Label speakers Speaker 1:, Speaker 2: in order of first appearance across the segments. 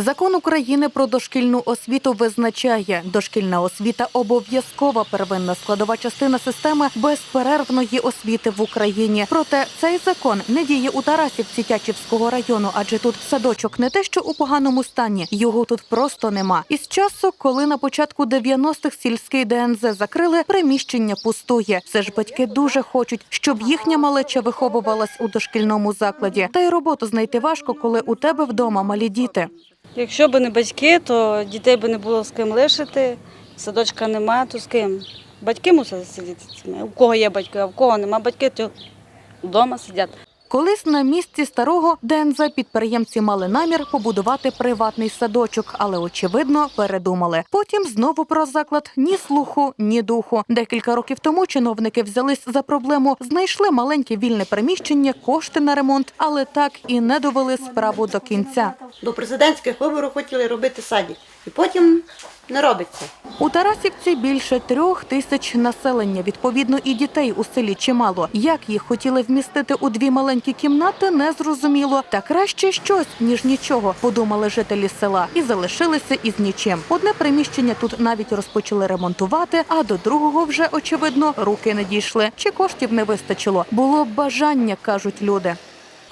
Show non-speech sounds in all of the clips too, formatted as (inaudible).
Speaker 1: Закон України про дошкільну освіту визначає, дошкільна освіта обов'язкова первинна складова частина системи безперервної освіти в Україні. Проте цей закон не діє у Тарасівці Тячівського району, адже тут садочок не те, що у поганому стані, його тут просто нема. Із часу, коли на початку 90-х сільський ДНЗ закрили, приміщення пустує. Це ж батьки дуже хочуть, щоб їхня малеча виховувалась у дошкільному закладі. Та й роботу знайти важко, коли у тебе вдома малі діти.
Speaker 2: Якщо б не батьки, то дітей би не було з ким лишити, садочка нема, то з ким? Батьки мусять сидіти. У кого є батьки, а в кого нема батьки, то вдома сидять.
Speaker 1: Колись на місці старого ДНЗ підприємці мали намір побудувати приватний садочок, але очевидно передумали. Потім знову про заклад ні слуху, ні духу. Декілька років тому чиновники взялись за проблему, знайшли маленьке вільне приміщення, кошти на ремонт, але так і не довели справу до кінця.
Speaker 3: До президентських виборів хотіли робити садик. І потім не робиться.
Speaker 1: У Тарасівці більше трьох тисяч населення. Відповідно, і дітей у селі чимало. Як їх хотіли вмістити у дві маленькі кімнати, не зрозуміло. Та краще щось ніж нічого, подумали жителі села і залишилися із нічим. Одне приміщення тут навіть розпочали ремонтувати, а до другого вже очевидно руки не дійшли. Чи коштів не вистачило? Було бажання, кажуть люди.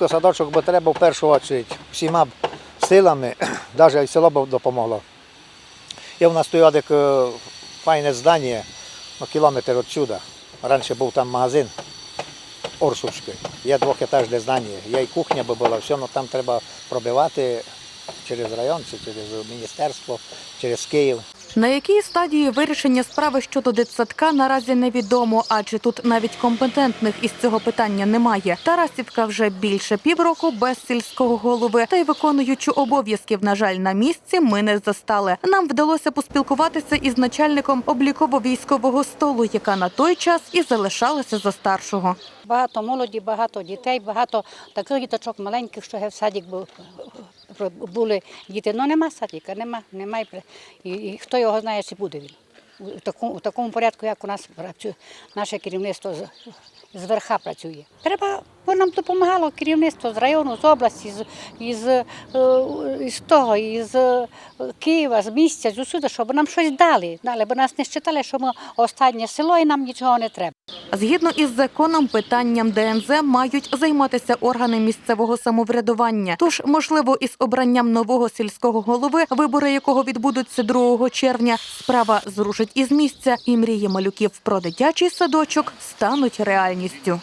Speaker 4: Садочок бо треба в першу чергу всіма б силами, (clears throat) навіть село б допомогло. Є в нас стоїть як е, файне здання на кілометр відсюди. Раніше був там магазин Орсовський. Є двохетажне здання, є і кухня би була, все, але там треба пробивати через район, чи через міністерство, через Київ.
Speaker 1: На якій стадії вирішення справи щодо дитсадка наразі невідомо, адже тут навіть компетентних із цього питання немає. Тарасівка вже більше півроку без сільського голови, та й виконуючи обов'язків, на жаль, на місці ми не застали. Нам вдалося поспілкуватися із начальником обліково-військового столу, яка на той час і залишалася за старшого.
Speaker 5: Багато молоді, багато дітей, багато таких діточок маленьких, що в садик був. Були діти, ну нема садика, нема, немає. І, і хто його знає, чи буде він. У такому, у такому порядку, як у нас працює, наше керівництво з, з верха працює. Треба, бо нам допомагало керівництво з району, з області, з, із, е, із того, із е, Києва, з місця, з усюди, щоб нам щось дали. Дали, бо нас не вважали, що ми останнє село і нам нічого не треба.
Speaker 1: Згідно із законом, питанням ДНЗ мають займатися органи місцевого самоврядування. Тож, можливо, із обранням нового сільського голови, вибори якого відбудуться 2 червня, справа зрушить із місця, і мрії малюків про дитячий садочок стануть реальністю.